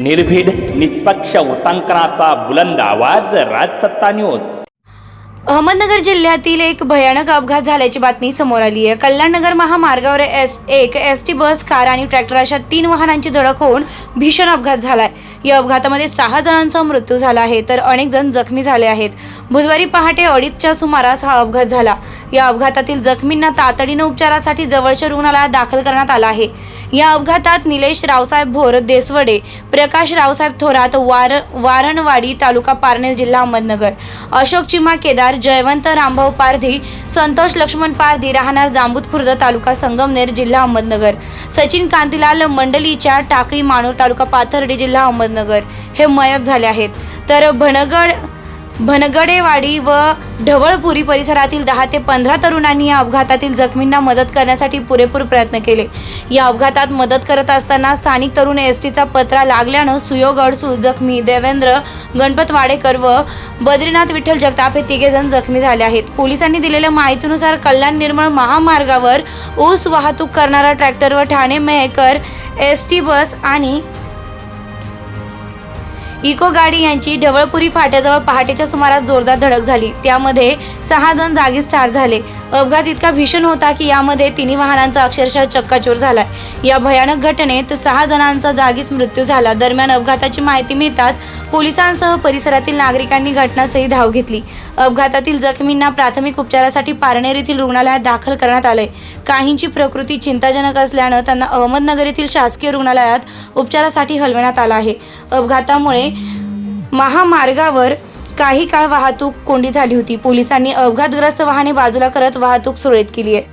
निर्भीड निष्पक्ष वृत्तांकनाचा बुलंद आवाज राजसत्ता न्यूज. अहमदनगर जिल्ह्यातील एक भयानक अपघात झाल्याची बातमी समोर आली आहे. कल्याणनगर महामार्गावर एस एक एस टी बस कार आणि ट्रॅक्टर अशा तीन वाहनांची धडक होऊन भीषण अपघात झालाय. या अपघातामध्ये सहा जणांचा मृत्यू झाला आहे तर अनेक जण जखमी झाले आहेत. बुधवारी पहाटे अडीचच्या सुमारास हा अपघात झाला. या अपघातातील जखमींना तातडीनं उपचारासाठी जवळच्या रुग्णालयात दाखल करण्यात आला आहे. या अपघातात निलेश रावसाहेब भोर देसवडे प्रकाश रावसाहेब थोरात वार वारणवाडी तालुका पारनेर जिल्हा अहमदनगर अशोक चिमा केदार जयवंत रामभाऊ पारधी संतोष लक्ष्मण पारधी राहणार जांबूत खुर्द तालुका संगमनेर जिल्हा अहमदनगर. सचिन कांतीलाल मंडलीच्या टाकळी मानूर तालुका पाथर्डी जिल्हा अहमदनगर. हे मयत झाले आहेत. तर भणगड भनगडेवाडी व ढवळपुरी परिसरातील दहा ते पंधरा तरुणांनी या अपघातातील जखमींना मदत करण्यासाठी पुरेपूर प्रयत्न केले. या अपघातात मदत करत असताना स्थानिक तरुण एस टीचा पत्रा लागल्यानं सुयोग अडसू जखमी देवेंद्र गणपत वाडेकर व बद्रीनाथ विठ्ठल जगताप हे तिघे जण जखमी झाले आहेत. पोलिसांनी दिलेल्या माहितीनुसार कल्याण निर्मळ महामार्गावर ऊस वाहतूक करणारा ट्रॅक्टर व Thane Mehkar S T bus आणि इको गाडी यांची ढवळपुरी फाट्याजवळ पहाटेच्या सुमारास जोरदार धडक झाली. त्यामध्ये सहा जण जागीच ठार झाले. अपघात इतका भीषण होता की यामध्ये तिन्ही वाहनांचा अक्षरशः चक्काचूर झालाय. या भयानक घटनेत सहा जणांचा जागीच मृत्यू झाला. दरम्यान अपघाताची माहिती मिळताच पोलिसांसह परिसरातील नागरिकांनी घटनास्थळी धाव घेतली. अपघातातील जखमींना प्राथमिक उपचारासाठी पारनेर येथील रुग्णालयात दाखल करण्यात आले काहींची प्रकृती चिंताजनक असल्यानं त्यांना अहमदनगर येथील शासकीय रुग्णालयात उपचारासाठी हलवण्यात आलं आहे. अपघातामुळे महामार्गावर काही काळ वाहतूक कोंडी झाली होती. पोलिसांनी अपघातग्रस्त वाहने बाजूला करत वाहतूक सुरळीत केली आहे.